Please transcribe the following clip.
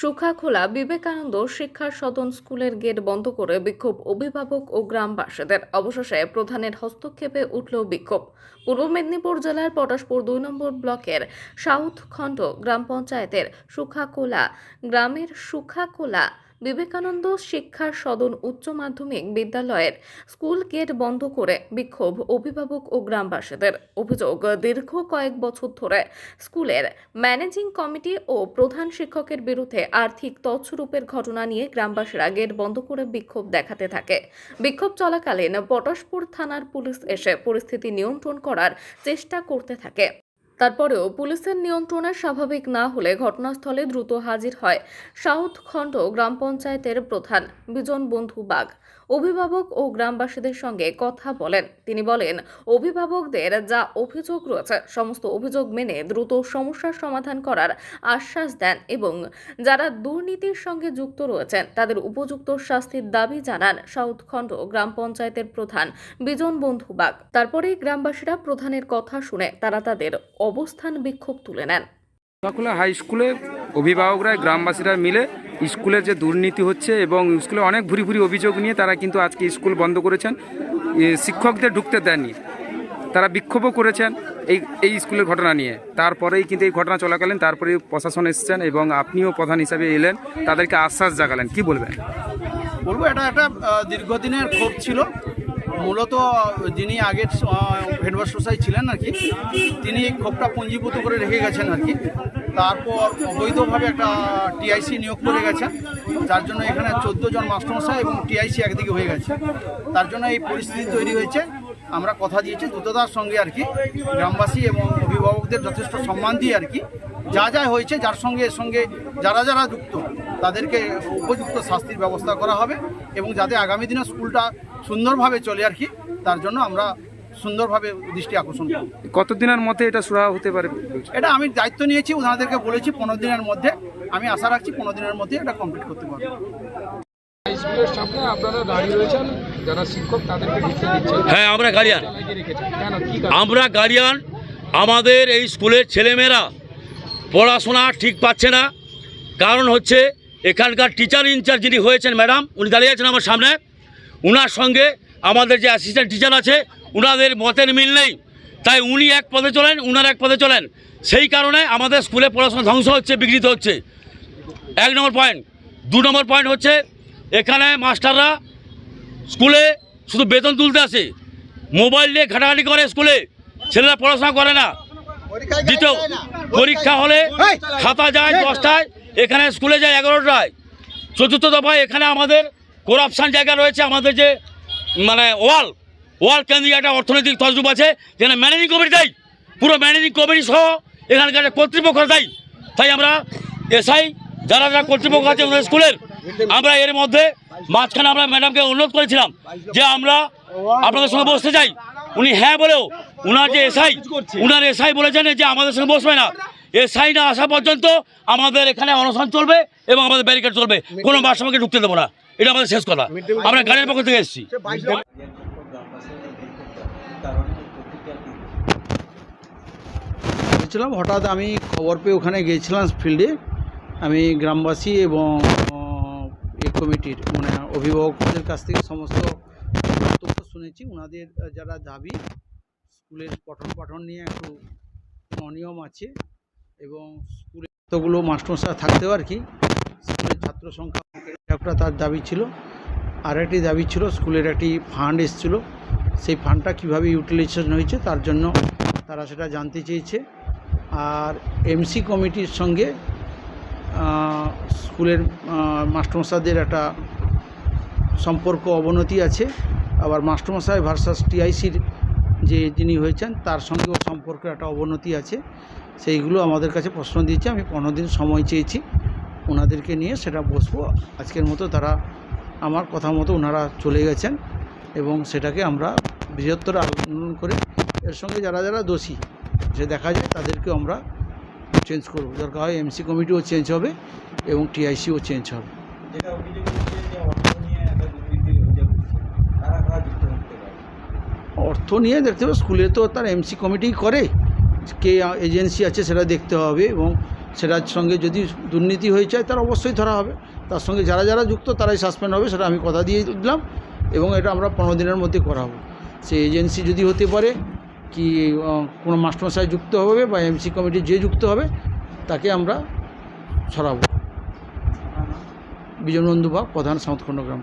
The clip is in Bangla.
সুখাখোলা বিবেকানন্দ শিক্ষা সদন স্কুলের গেট বন্ধ করে বিক্ষোভ অভিভাবক ও গ্রামবাসীদের। অবশেষে প্রধানের হস্তক্ষেপে উঠল বিক্ষোভ। পূর্ব মেদিনীপুর জেলার পটাশপুর দুই নম্বর ব্লকের সাউথ খণ্ড গ্রাম পঞ্চায়েতের সুখাকোলা গ্রামের সুখাকোলা বিবেকানন্দ শিক্ষা সদন উচ্চ মাধ্যমিক বিদ্যালয়ের স্কুল গেট বন্ধ করে বিক্ষোভ অভিভাবক ও গ্রামবাসীদের অভিযোগ, দীর্ঘ কয়েক বছর ধরে স্কুলের ম্যানেজিং কমিটি ও প্রধান শিক্ষকের বিরুদ্ধে আর্থিক তছরূপের ঘটনা নিয়ে গ্রামবাসীরা গেট বন্ধ করে বিক্ষোভ দেখাতে থাকে। বিক্ষোভ চলাকালীন পটাশপুর থানার পুলিশ এসে পরিস্থিতি নিয়ন্ত্রণ করার চেষ্টা করতে থাকে। তারপরেও পুলিশের নিয়ন্ত্রণে স্বাভাবিক না হলে ঘটনাস্থলে দ্রুত হাজির হয় সাউথ খণ্ড গ্রাম পঞ্চায়েতের প্রধান বিজন বন্ধু বাগ। অভিভাবক ও গ্রামবাসীদের সঙ্গে কথা বলেন। তিনি বলেন, অভিভাবকদের যা অভিযোগ রয়েছে, সমস্ত অভিযোগ মেনে দ্রুত সমস্যার সমাধান করার আশ্বাস দেন এবং যারা দুর্নীতির সঙ্গে যুক্ত রয়েছেন, তাদের উপযুক্ত শাস্তির দাবি জানান সাউথ খণ্ড গ্রাম পঞ্চায়েতের প্রধান বিজন বন্ধু বাগ তারপরেই গ্রামবাসীরা প্রধানের কথা শুনে তারা তাদের অবস্থান বিক্ষোভ তুলে নেন। হাই স্কুলে অভিভাবকরা, গ্রামবাসীরা মিলে স্কুলের যে দুর্নীতি হচ্ছে এবং স্কুলে অনেক ভুরি ভুরি অভিযোগ নিয়ে তারা কিন্তু আজকে স্কুল বন্ধ করেছেন। শিক্ষকদের ঢুকতে দেননি। তারা বিক্ষোভও করেছেন এই এই স্কুলের ঘটনা নিয়ে। তারপরেই কিন্তু এই ঘটনা চলাকালীন তারপরে প্রশাসন এসেছেন এবং আপনিও প্রধান হিসাবে এলেন। তাদেরকে আশ্বাস জাগালেন। কি বলবেন? বলব, এটা একটা দীর্ঘদিনের ক্ষোভ ছিল। মূলত যিনি আগের হেডমাস্টার ছিলেন আর কি, তিনি ক্ষোভটা পুঞ্জীভূত করে রেখে গেছেন আর কি। তারপর অবৈধভাবে একটা টিআইসি নিয়োগ করে গেছে, যার জন্য এখানে চোদ্দ জন মাস্টারমশাই এবং টিআইসি একদিকে হয়ে গেছে। তার জন্য এই পরিস্থিতি তৈরি হয়েছে। আমরা কথা দিয়েছি দ্রুততার সঙ্গে আর কি, গ্রামবাসী এবং অভিভাবকদের যথেষ্ট সম্মান দিয়ে আর কি, যা যা হয়েছে যার সঙ্গে এর সঙ্গে যারা যারা যুক্ত, তাদেরকে উপযুক্ত শাস্তির ব্যবস্থা করা হবে এবং যাতে আগামী দিনে স্কুলটা সুন্দরভাবে চলে আর কি, তার জন্য আমরা সুন্দরভাবে দৃষ্টি আকর্ষণ করব। কতদিনের মধ্যে এটা সুরা হতে পারে? এটা আমি দায়িত্ব নিয়েছি ওনাদেরকে বলেছি পনেরো দিনের মধ্যে। আমি আশা রাখছি পনেরো দিনের মধ্যে এটা কমপ্লিট করতে পারব। স্কুলের সামনে আপনারা দাঁড়িয়ে রয়েছেন যারা শিক্ষক তাদেরকে ঢুকতে দিচ্ছেন। হ্যাঁ আমরা গার্ডিয়ান? আমরা গার্ডিয়ান আমাদের এই স্কুলের ছেলেমেয়েরা পড়াশোনা ঠিক পাচ্ছে না। কারণ হচ্ছে এখানকার টিচার ইনচার্জ যিনি হয়েছেন ম্যাডাম উনি দাঁড়িয়ে আছেন আমার সামনে। উনার সঙ্গে আমাদের যে অ্যাসিস্ট্যান্ট টিচার আছে উনাদের মতের মিল নেই। তাই উনি এক পদে চলেন উনার এক পদে চলেন। সেই কারণে আমাদের স্কুলে পড়াশোনা ধ্বংস হচ্ছে বিঘ্নিত হচ্ছে। এক নম্বর পয়েন্ট দু নম্বর পয়েন্ট হচ্ছে এখানে মাস্টাররা স্কুলে শুধু বেতন তুলতে আসে। মোবাইল নিয়ে ঘাটাঘাটি করে স্কুলে। ছেলেরা পড়াশোনা করে না। দ্বিতীয় পরীক্ষা হলে খাতা যায় দশটায় এখানে স্কুলে যায় এগারোটায়। চতুর্থ দফায় এখানে আমাদের করাপশান জায়গা রয়েছে আমাদের যে মানে ওয়াল ওয়াল কেন্দ্রিক একটা অর্থনৈতিক তজরুপ আছে, যেখানে ম্যানেজিং কমিটি দেয়। পুরো ম্যানেজিং কমিটি সহ এখানকার কর্তৃপক্ষ দেয়। তাই আমরা এসআই, যারা যারা কর্তৃপক্ষ আছে ওনাদের স্কুলের, আমরা এর মধ্যে মাঝখানে আমরা ম্যাডামকে অনুরোধ করেছিলাম যে আমরা আপনাদের সঙ্গে বসতে চাই। উনি হ্যাঁ বলেও উনার যে এসআই, উনার এসআই বলেছেন যে আমাদের সঙ্গে বসবে না। এসআই না আসা পর্যন্ত আমাদের এখানে অনশন চলবে এবং আমাদের ব্যারিকেড চলবে। কোনো বাসামাকে ঢুকতে দেবো না। এটা আমাদের শেষ কথা। আমরা গাড়ির পক্ষ থেকে এসেছি। বলছিলাম, হঠাৎ আমি খবর পেয়ে ওখানে গিয়েছিলাম ফিল্ডে। আমি গ্রামবাসী এবং এ কমিটির মানে অভিভাবকদের কাছ থেকে সমস্ত বক্তব্য শুনেছি। ওনাদের যারা দাবি, স্কুলের পঠন পাঠন নিয়ে একটু অনিয়ম আছে এবং স্কুলে কতগুলো মাস্টারমশাই থাকতেও আর কি? স্কুলের ছাত্র সংখ্যা, একটা তার দাবি ছিল আর একটি দাবি ছিল, স্কুলের একটি ফান্ড এসেছিল। সেই ফান্ডটা কীভাবে ইউটিলাইজেশন হয়েছে তার জন্য তারা সেটা জানতে চেয়েছে। আর এমসি কমিটির সঙ্গে স্কুলের মাস্টারমশাইদের একটা সম্পর্ক অবনতি আছে। আবার মাস্টারমশাই ভার্সাস টিআইসির যে যিনি হয়েছেন, তার সঙ্গেও সম্পর্কে একটা অবনতি আছে। সেইগুলো আমাদের কাছে প্রশ্ন দিয়েছে। আমি পনেরো দিন সময় চেয়েছি ওনাদেরকে নিয়ে, সেটা বসবো। আজকের মতো তারা আমার কথা মতো ওনারা চলে গেছেন। এবং সেটাকে আমরা বৃহত্তর আন্দোলন করে এর সঙ্গে যারা যারা দোষী সে দেখা যায় তাদেরকেও আমরা চেঞ্জ করব। দরকার হয় এমসি কমিটিও চেঞ্জ হবে এবং টিআইসিও চেঞ্জ হবে। অর্থ নিয়ে দেখতে হবে স্কুলে তো তার এমসি কমিটি করে। কে এজেন্সি আছে সেটা দেখতে হবে এবং সেটার সঙ্গে যদি দুর্নীতি হয়ে যায় তার অবশ্যই ধরা হবে। তার সঙ্গে যারা যারা যুক্ত তারাই সাসপেন্ড হবে সেটা আমি কথা দিয়ে দিলাম। এবং এটা আমরা পনেরো দিনের মধ্যে করাবো। সে এজেন্সি যদি হতে পারে কি কোনো মাস্টারমশাই যুক্ত হবে বা এমসি কমিটি যে যুক্ত হবে, তাকে আমরা ছড়াবো। বিজয় বা প্রধান সাউথ খণ্ডগ্রাম